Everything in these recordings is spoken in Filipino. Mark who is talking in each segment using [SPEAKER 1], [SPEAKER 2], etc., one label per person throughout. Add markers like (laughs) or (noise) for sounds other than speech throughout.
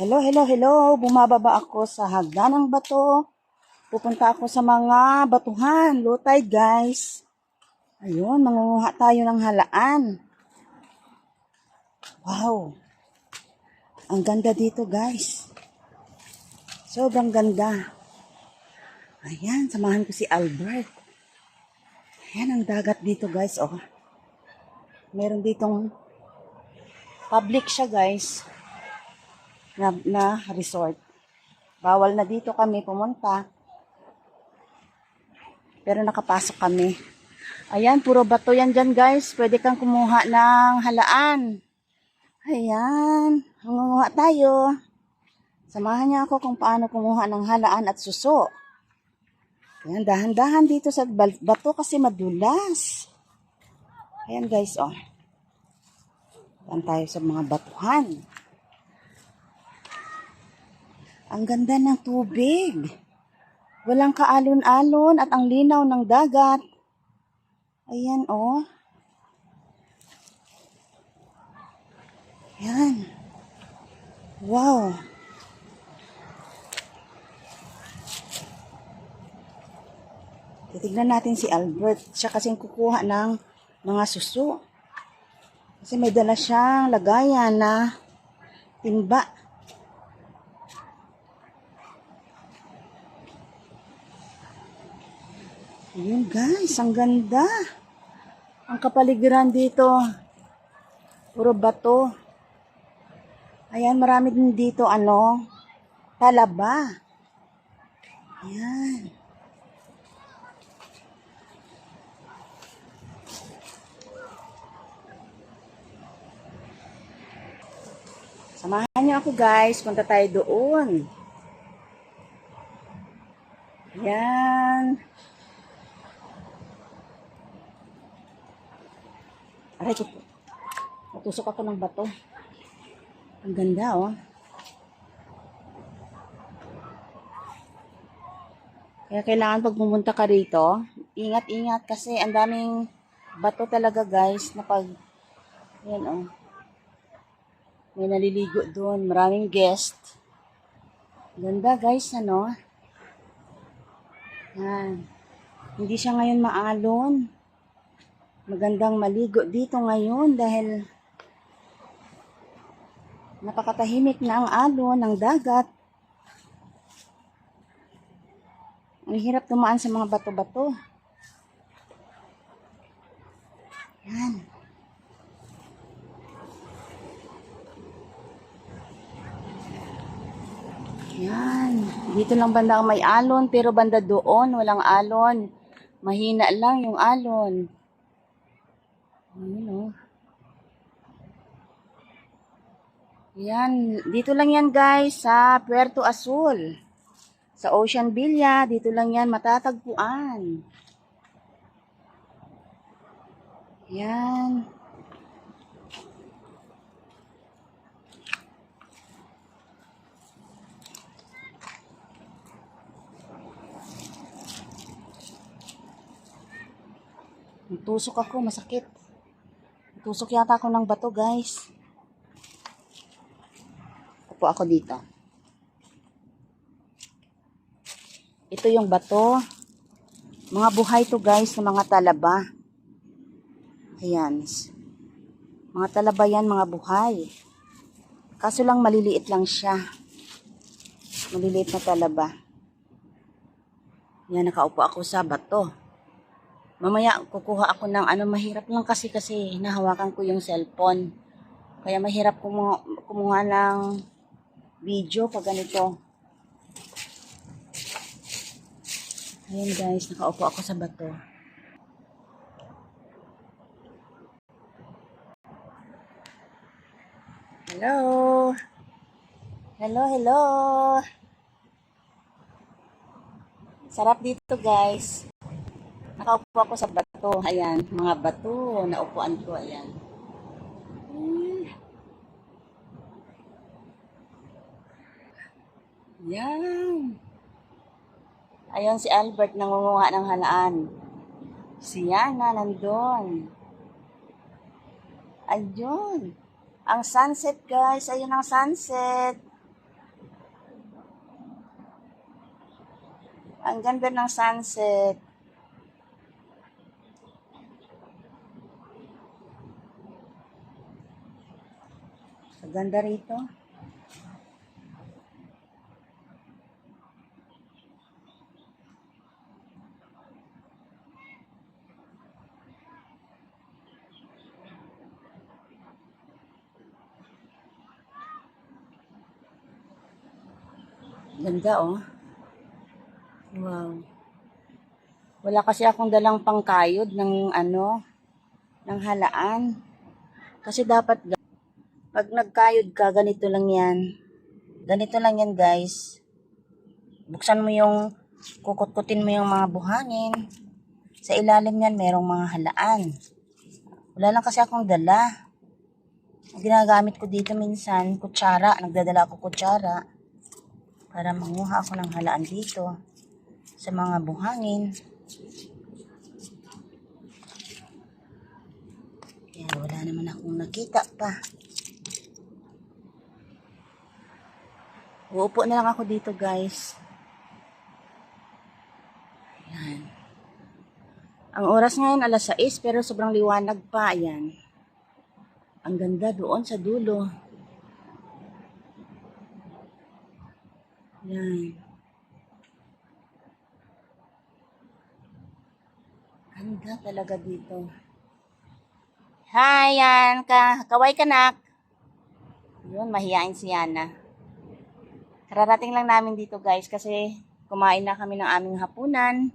[SPEAKER 1] Hello, hello, hello. Bumababa ako sa hagdanang bato. Pupunta ako sa mga batuhan. Low tide, guys. Ayun, mangunguha tayo ng halaan. Wow. Ang ganda dito, guys. Sobrang ganda. Ayan, samahan ko si Albert. Ayan ang dagat dito, guys. Oh. Meron ditong public siya, guys na, na resort. Bawal na dito kami pumunta. Pero nakapasok kami. Ayan, puro bato yan dyan guys. Pwede kang kumuha ng halaan. Ayan, mangunguha tayo. Samahan niya ako kung paano kumuha ng halaan at suso. Ayan, dahan-dahan dito sa bato kasi madulas. Ayan guys, oh. Tayo sa mga batuhan. Ang ganda ng tubig. Walang kaalon-alon at ang linaw ng dagat. Ayan, oh. Ayan. Wow. Titignan natin si Albert. Siya kasing kukuha ng mga suso. Kasi may dala siyang lagayan na timba. Ayun guys, ang ganda. Ang kapaligiran dito. Puro bato. Ayan, marami din dito ano, talaba. Ayan. Samahan niyo ako guys, punta tayo doon. Ayan. Aray ko. Natusok ako ng bato. Ang ganda, oh. Kaya kailangan pag pumunta ka rito, ingat-ingat kasi ang daming bato talaga, guys, na pag, yan, oh. May naliligo doon. Maraming guest. Ganda, guys, ano? Yan. Hindi siya ngayon maalon magandang maligo dito ngayon dahil napakatahimik na ang alon ng dagat. Ang hirap tumaan sa mga bato-bato. Yan. Yan. Dito lang banda ang may alon, pero banda doon, walang alon. Mahina lang yung alon. Ayun oh. Yan, dito lang yan guys sa Puerto Azul. Sa Ocean Villa, dito lang yan matatagpuan. Yan. Tusok ako, masakit. Tusok yata ako ng bato, guys. Upo ako dito. Ito yung bato. Mga buhay to, guys, ng mga talaba. Ayan. Mga talaba yan, mga buhay. Kaso lang maliliit lang siya. Maliliit na talaba. Yan, nakaupo ako sa bato. Mamaya kukuha ako ng ano mahirap lang kasi kasi hinahawakan ko yung cellphone. Kaya mahirap kumuha, kumuha ng video pag ganito. Ayan guys, nakaupo ako sa bato. Hello. Hello, hello. Sarap dito guys. Nakaupo ako sa bato. Ayan, mga bato. Naupuan ko. Ayan. Yan. Ayan si Albert nangunguha ng halaan. Si Yana nandun. Ayun. Ang sunset guys. Ayun ang sunset. Ang ganda ng sunset. Ang ganda rito. Ganda oh. Wow. Wala kasi akong dalang pangkayod ng ano, ng halaan. Kasi dapat, pag nagkayod ka, ganito lang yan. Ganito lang yan, guys. Buksan mo yung, kukutkutin mo yung mga buhangin. Sa ilalim yan, merong mga halaan. Wala lang kasi akong dala. Ginagamit ko dito minsan, kutsara. Nagdadala ako kutsara para manguha ako ng halaan dito sa mga buhangin. Kaya wala naman akong nakita pa. Uupo na lang ako dito guys. Ayan. Ang oras ngayon alas 6 pero sobrang liwanag pa. Ayan. Ang ganda doon sa dulo. Yan. Ganda talaga dito. Hi, yan. Ka kaway kanak. Yun, mahihain si Yana. Kararating lang namin dito guys kasi kumain na kami ng aming hapunan.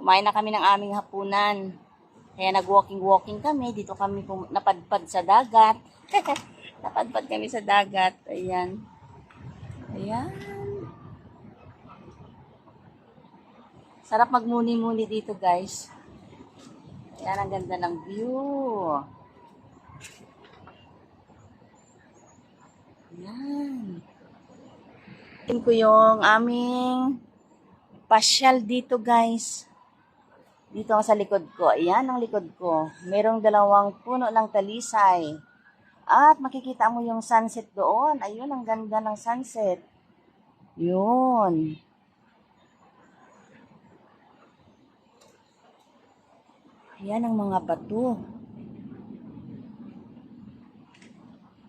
[SPEAKER 1] Kumain na kami ng aming hapunan. Kaya nag-walking-walking kami. Dito kami napadpad sa dagat. (laughs) napadpad kami sa dagat. Ayan. Ayan. Sarap magmuni-muni dito, guys. Ayan, ang ganda ng view. Ayan. Tingin ko yung aming pasyal dito, guys. Dito sa likod ko. Ayan ang likod ko. Merong dalawang puno ng talisay. At makikita mo yung sunset doon. Ayun, ang ganda ng sunset. Yun. Ayan ang mga bato.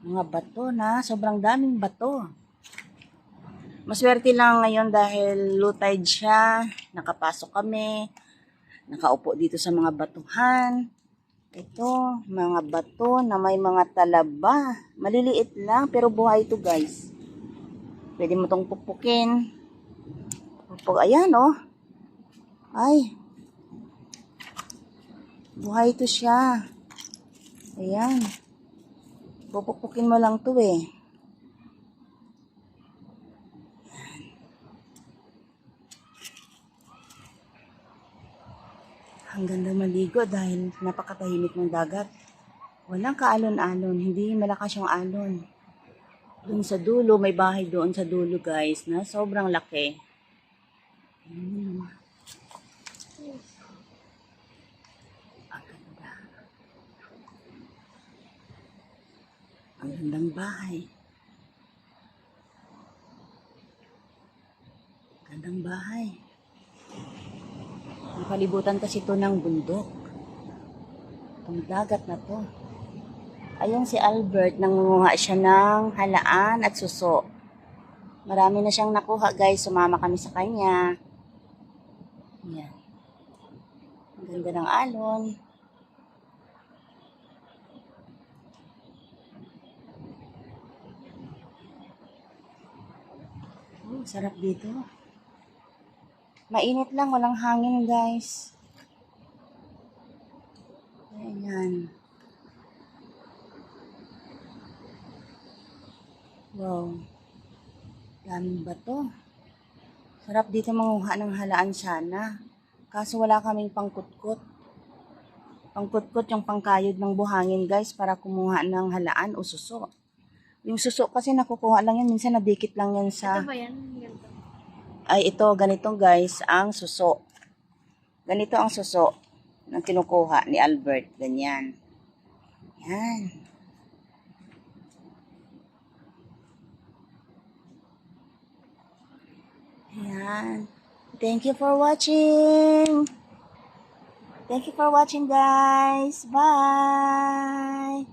[SPEAKER 1] Mga bato na, sobrang daming bato. Maswerte lang ngayon dahil low tide siya. Nakapasok kami. Nakaupo dito sa mga batuhan. Ito, mga bato na may mga talaba. Maliliit lang, pero buhay ito guys. Pwede mo itong pupukin. Pupuk, ayan oh. Ay. Buhay ito siya. Ayan. Pupukpukin mo lang to eh. Ang ganda maligo dahil napakatahimik ng dagat. Walang kaalon-alon, hindi malakas yung alon. Doon sa dulo, may bahay doon sa dulo guys na sobrang laki. Hmm. Ang ganda. Ang gandang bahay. Gandang bahay. Nakalibutan kasi ito ng bundok. Itong dagat na to. Ayun si Albert, nangunguha siya ng halaan at suso. Marami na siyang nakuha guys, sumama kami sa kanya. Yan. Ang ganda ng alon. Oh, sarap dito. Mainit lang, walang hangin, guys. Ayan. Wow. Daming bato. Sarap dito manguha ng halaan sana. Kaso wala kaming pangkutkot. Pangkutkot yung pangkayod ng buhangin, guys, para kumuha ng halaan o suso. Yung suso kasi nakukuha lang yan. Minsan nadikit lang yan sa...
[SPEAKER 2] Ito ba yan? Ganito.
[SPEAKER 1] ay ito, ganito guys, ang suso. Ganito ang suso na kinukuha ni Albert. Ganyan. Yan. Ayan. Thank you for watching. Thank you for watching, guys. Bye.